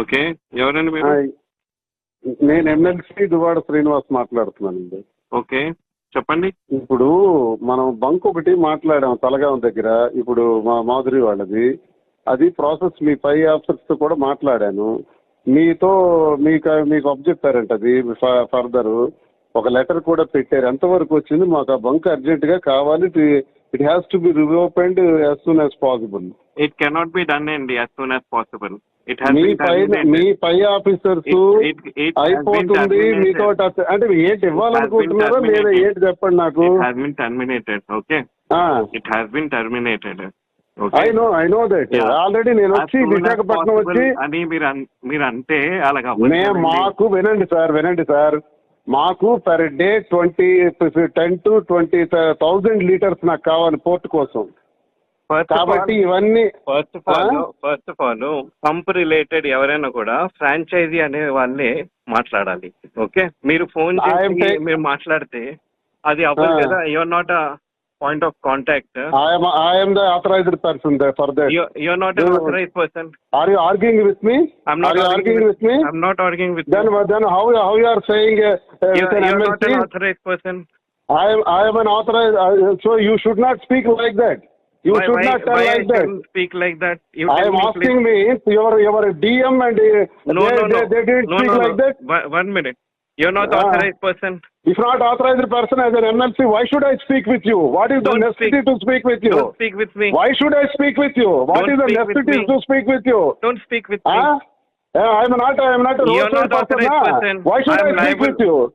Okay. ఎవరండి మీరు? నేను ఎమ్మెల్సీ దువాడ శ్రీనివాస్ మాట్లాడుతున్నానండి. ఓకే. చెప్పండి. ఇప్పుడు మనం బంక్ ఒకటి మాట్లాడాం తలగాం దగ్గర. ఇప్పుడు మా మాధురి వాళ్ళది. అది ప్రాసెస్ మీ పై ఆఫీసర్స్తో కూడా మాట్లాడాను. మీతో మీకు మీకు అబ్జెక్టారంట అది ఫర్దర్. ఒక లెటర్ కూడా పెట్టారు. ఎంతవరకు వచ్చింది? మాకు ఆ బంక్ అర్జెంట్గా కావాలి. It has to be reopened as soon as possible. It cannot be done అండి. As soon as possible. It మీ పైన మీ పై ఆఫీసర్స్ అయిపోతుంది మీతో టచ్ అంటే ఏంటి ఇవ్వాలనుకుంటున్నారో లేదా ఏంటి చెప్పండి నాకు? Has been terminated okay it has been terminated I know I know that already నేను వచ్చి విశాఖపట్నం వచ్చి అని మీరు మీరు అంటే అలాగా మాకు వినండి సార్ వినండి సార్. మాకు per day twenty ten to twenty thousand litres నాకు కావాలి పోర్ట్ కోసం. కాబట్టి ఇవన్నీ first of all first of all pump related ఎవరైనా కూడా ఫ్రాంచైజీ అనే వాళ్ళే మాట్లాడాలి. ఓకే మీరు ఫోన్ చేసి మీరు మాట్లాడితే అది అవ్వదు కదా? Your not point of contact I'm authorised person for that you are not authorised person are you arguing with me I am not arguing with me I not arguing with then how how you are saying you are not person I am so you should not speak like that You why, should why, not tell why like that. speak like that? You I am me, asking me your your DM and uh, No, they, no, no. they, they didn't no, speak no, like that. One, one minute. You're not Ah. authorized person. If not authorized person as an MLC, why should I speak with you? What is Don't the necessity speak. to speak with you? Don't speak with me. Why should I speak with you? What Don't is the necessity to speak with you? Don't speak with me. Huh? Yeah, I am not. I am not a You're not person. authorized huh? person. Why should I I, speak liable. with you?